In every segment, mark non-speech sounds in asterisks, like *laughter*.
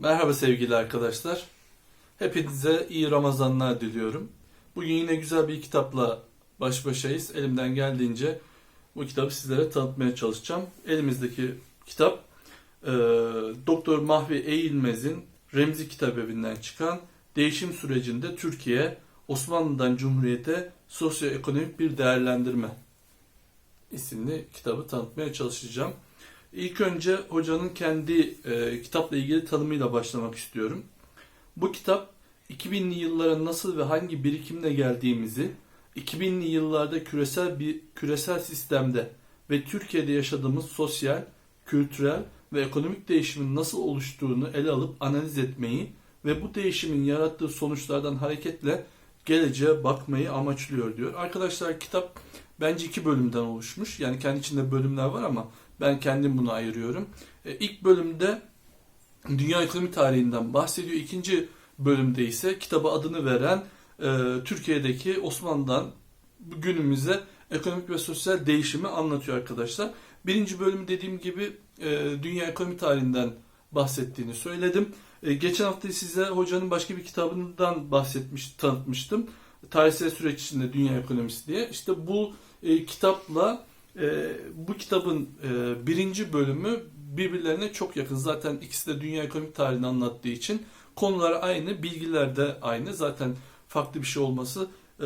Merhaba sevgili arkadaşlar. Hepinize iyi Ramazanlar diliyorum. Bugün yine güzel bir kitapla baş başayız. Elimden geldiğince bu kitabı sizlere tanıtmaya çalışacağım. Elimizdeki kitap e, Doktor Mahvi Eğilmez'in Remzi Kitabevi'nden çıkan Değişim Sürecinde Türkiye, Osmanlı'dan Cumhuriyete Sosyoekonomik Bir Değerlendirme isimli kitabı tanıtmaya çalışacağım. İlk önce hocanın kendi e, kitapla ilgili tanımıyla başlamak istiyorum. Bu kitap 2000'li yıllara nasıl ve hangi birikimle geldiğimizi, 2000'li yıllarda küresel bir küresel sistemde ve Türkiye'de yaşadığımız sosyal, kültürel ve ekonomik değişimin nasıl oluştuğunu ele alıp analiz etmeyi ve bu değişimin yarattığı sonuçlardan hareketle geleceğe bakmayı amaçlıyor diyor. Arkadaşlar kitap bence iki bölümden oluşmuş. Yani kendi içinde bölümler var ama ben kendim bunu ayırıyorum. E, ilk bölümde dünya ekonomi tarihinden bahsediyor. İkinci bölümde ise kitaba adını veren e, Türkiye'deki Osmanlı'dan günümüze ekonomik ve sosyal değişimi anlatıyor arkadaşlar. Birinci bölüm dediğim gibi e, dünya ekonomi tarihinden bahsettiğini söyledim. E, geçen hafta size hocanın başka bir kitabından bahsetmiş, tanıtmıştım. Tarihsel süreç içinde dünya ekonomisi diye. İşte bu e, kitapla e, bu kitabın e, birinci bölümü birbirlerine çok yakın. Zaten ikisi de dünya ekonomik tarihini anlattığı için konular aynı, bilgiler de aynı. Zaten farklı bir şey olması e,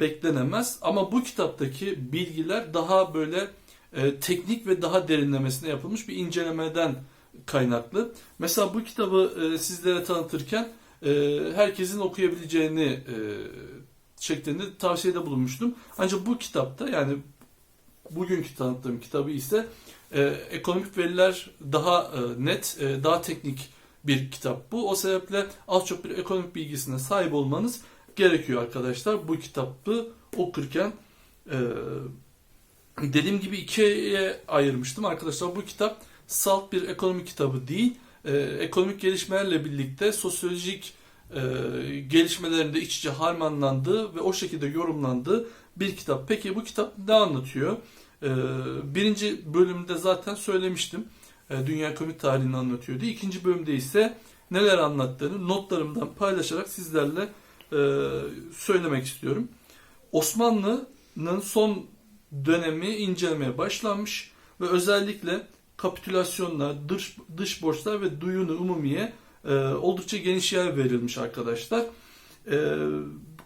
beklenemez. Ama bu kitaptaki bilgiler daha böyle e, teknik ve daha derinlemesine yapılmış bir incelemeden kaynaklı. Mesela bu kitabı e, sizlere tanıtırken e, herkesin okuyabileceğini e, şeklinde tavsiyede bulunmuştum. Ancak bu kitapta yani bugünkü tanıttığım kitabı ise e, ekonomik veriler daha e, net, e, daha teknik bir kitap bu. O sebeple az çok bir ekonomik bilgisine sahip olmanız gerekiyor arkadaşlar. Bu kitabı okurken e, dediğim gibi ikiye ayırmıştım arkadaşlar. Bu kitap salt bir ekonomi kitabı değil. E, ekonomik gelişmelerle birlikte sosyolojik e, gelişmelerinde iç içe harmanlandığı ve o şekilde yorumlandığı bir kitap. Peki bu kitap ne anlatıyor? E, birinci bölümde zaten söylemiştim. E, Dünya ekonomik tarihini anlatıyor diye. İkinci bölümde ise neler anlattığını notlarımdan paylaşarak sizlerle e, söylemek istiyorum. Osmanlı'nın son dönemi incelemeye başlanmış ve özellikle kapitülasyonlar, dış, dış borçlar ve duyunu umumiye e, oldukça geniş yer verilmiş arkadaşlar. E,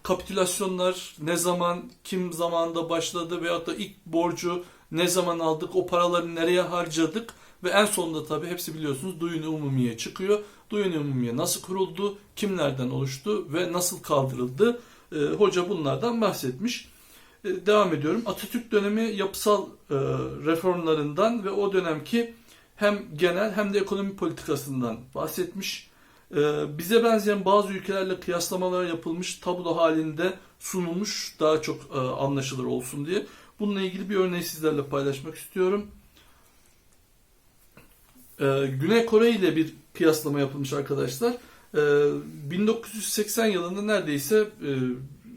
kapitülasyonlar ne zaman, kim zamanda başladı veyahut da ilk borcu ne zaman aldık, o paraları nereye harcadık ve en sonunda tabii hepsi biliyorsunuz duyun umumiye çıkıyor. Duyun umumiye nasıl kuruldu, kimlerden oluştu ve nasıl kaldırıldı? E, hoca bunlardan bahsetmiş. E, devam ediyorum. Atatürk dönemi yapısal e, reformlarından ve o dönemki hem genel hem de ekonomi politikasından bahsetmiş. E, bize benzeyen bazı ülkelerle kıyaslamalar yapılmış, tablo halinde sunulmuş daha çok e, anlaşılır olsun diye. Bununla ilgili bir örneği sizlerle paylaşmak istiyorum. E, Güney Kore ile bir kıyaslama yapılmış arkadaşlar. E, 1980 yılında neredeyse e,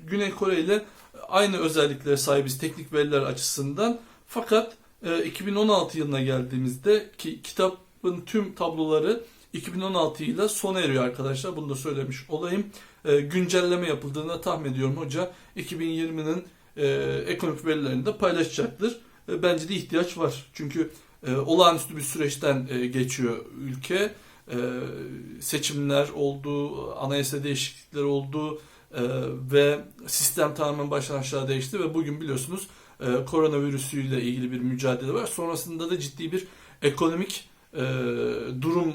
Güney Kore ile aynı özelliklere sahibiz teknik veriler açısından. Fakat e, 2016 yılına geldiğimizde ki kitabın tüm tabloları 2016 ile sona eriyor arkadaşlar. Bunu da söylemiş olayım. E, güncelleme yapıldığını tahmin ediyorum hoca 2020'nin e, ekonomik verilerini de paylaşacaktır. E, bence de ihtiyaç var. Çünkü e, olağanüstü bir süreçten e, geçiyor ülke. E, seçimler oldu, anayasa değişiklikleri oldu e, ve sistem tamamen baştan aşağı değişti ve bugün biliyorsunuz e, koronavirüsüyle ilgili bir mücadele var. Sonrasında da ciddi bir ekonomik e, durum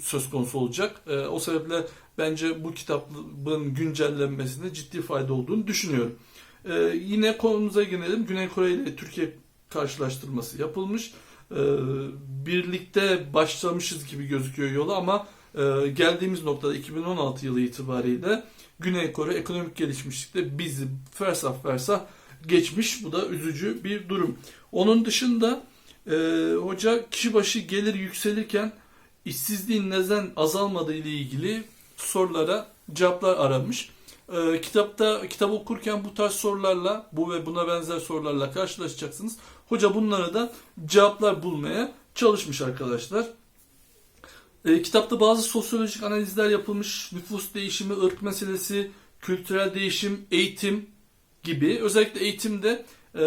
söz konusu olacak. E, o sebeple bence bu kitabın güncellenmesinde ciddi fayda olduğunu düşünüyorum. E, yine konumuza gelelim. Güney Kore ile Türkiye karşılaştırması yapılmış. E, birlikte başlamışız gibi gözüküyor yola ama e, geldiğimiz noktada 2016 yılı itibariyle Güney Kore ekonomik gelişmişlikte bizi fersah fersah geçmiş. Bu da üzücü bir durum. Onun dışında e, hoca kişi başı gelir yükselirken işsizliğin neden azalmadığı ile ilgili sorulara cevaplar aramış. E, kitapta kitap okurken bu tarz sorularla bu ve buna benzer sorularla karşılaşacaksınız. Hoca bunlara da cevaplar bulmaya çalışmış arkadaşlar. E, kitapta bazı sosyolojik analizler yapılmış. Nüfus değişimi, ırk meselesi, kültürel değişim, eğitim gibi. Özellikle eğitimde e,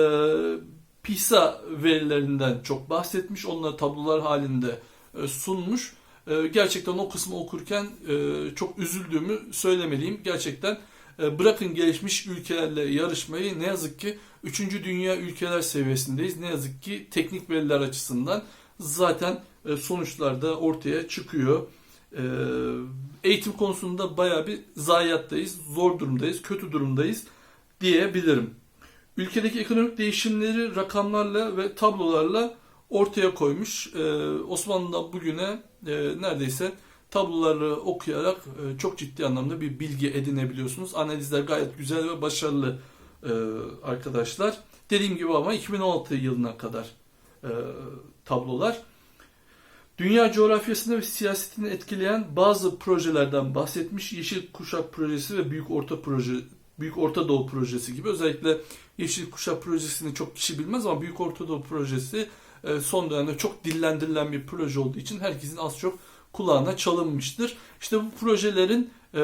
PISA verilerinden çok bahsetmiş. Onları tablolar halinde e, sunmuş. E, gerçekten o kısmı okurken e, çok üzüldüğümü söylemeliyim. Gerçekten bırakın gelişmiş ülkelerle yarışmayı ne yazık ki 3. dünya ülkeler seviyesindeyiz. Ne yazık ki teknik veriler açısından zaten e, sonuçlar da ortaya çıkıyor. Eğitim konusunda baya bir zayiattayız, zor durumdayız, kötü durumdayız diyebilirim. Ülkedeki ekonomik değişimleri rakamlarla ve tablolarla ortaya koymuş. E, Osmanlı'dan bugüne e, neredeyse tabloları okuyarak e, çok ciddi anlamda bir bilgi edinebiliyorsunuz. Analizler gayet güzel ve başarılı e, arkadaşlar. Dediğim gibi ama 2016 yılına kadar tablolar. Dünya coğrafyasını ve siyasetini etkileyen bazı projelerden bahsetmiş. Yeşil Kuşak Projesi ve Büyük Orta Proje Büyük Orta Doğu Projesi gibi. Özellikle Yeşil Kuşak Projesi'ni çok kişi bilmez ama Büyük Orta Doğu Projesi e, son dönemde çok dillendirilen bir proje olduğu için herkesin az çok kulağına çalınmıştır. İşte bu projelerin e,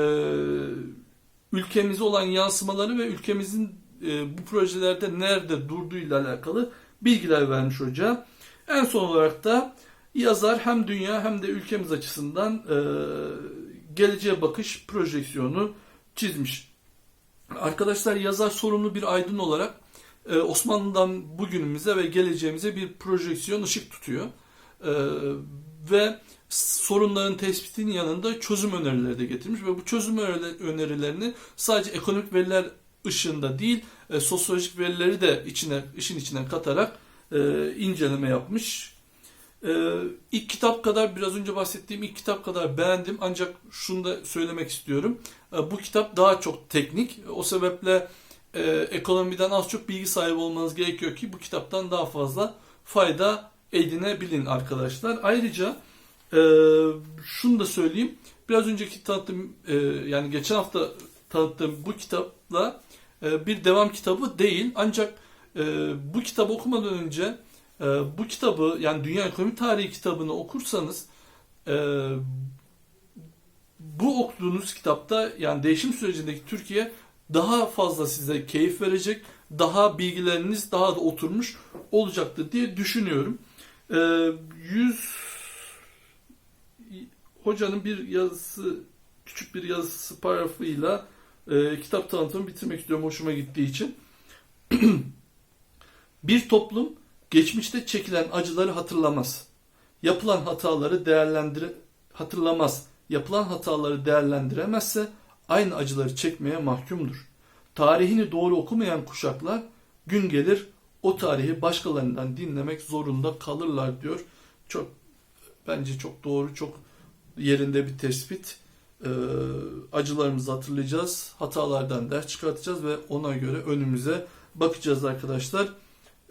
ülkemize olan yansımaları ve ülkemizin e, bu projelerde nerede durduğuyla alakalı bilgiler vermiş hoca. En son olarak da yazar hem dünya hem de ülkemiz açısından geleceğe bakış projeksiyonu çizmiş. Arkadaşlar yazar sorumlu bir aydın olarak e, Osmanlı'dan bugünümüze ve geleceğimize bir projeksiyon ışık tutuyor. E, ve sorunların tespitinin yanında çözüm önerileri de getirmiş ve bu çözüm önerilerini sadece ekonomik veriler ışığında değil e, sosyolojik verileri de içine işin içine katarak inceleme yapmış. E, ilk kitap kadar biraz önce bahsettiğim ilk kitap kadar beğendim ancak şunu da söylemek istiyorum. E, bu kitap daha çok teknik. O sebeple e, ekonomiden az çok bilgi sahibi olmanız gerekiyor ki bu kitaptan daha fazla fayda edinebilin arkadaşlar. Ayrıca e, şunu da söyleyeyim. Biraz önceki tanıttığım e, yani geçen hafta tanıttığım bu kitapla e, bir devam kitabı değil. Ancak e, bu kitabı okumadan önce e, bu kitabı yani Dünya Ekonomi Tarihi kitabını okursanız e, bu okuduğunuz kitapta yani değişim sürecindeki Türkiye daha fazla size keyif verecek, daha bilgileriniz daha da oturmuş olacaktır diye düşünüyorum. E, 100 hocanın bir yazısı, küçük bir yazısı paragrafıyla e, kitap tanıtımı bitirmek istiyorum hoşuma gittiği için. *clears throat* bir toplum geçmişte çekilen acıları hatırlamaz. Yapılan hataları değerlendir hatırlamaz. Yapılan hataları değerlendiremezse aynı acıları çekmeye mahkumdur. Tarihini doğru okumayan kuşaklar gün gelir o tarihi başkalarından dinlemek zorunda kalırlar diyor. Çok bence çok doğru, çok yerinde bir tespit. Ee, acılarımızı hatırlayacağız, hatalardan ders çıkartacağız ve ona göre önümüze bakacağız arkadaşlar.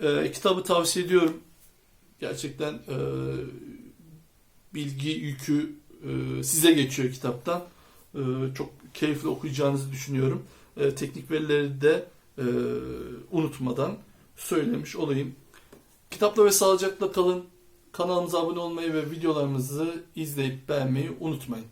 Ee, kitabı tavsiye ediyorum. Gerçekten e, bilgi yükü e, size geçiyor kitaptan. E, çok keyifli okuyacağınızı düşünüyorum. E, teknik verileri de e, unutmadan söylemiş olayım. Kitapla ve sağlıcakla kalın. Kanalımıza abone olmayı ve videolarımızı izleyip beğenmeyi unutmayın.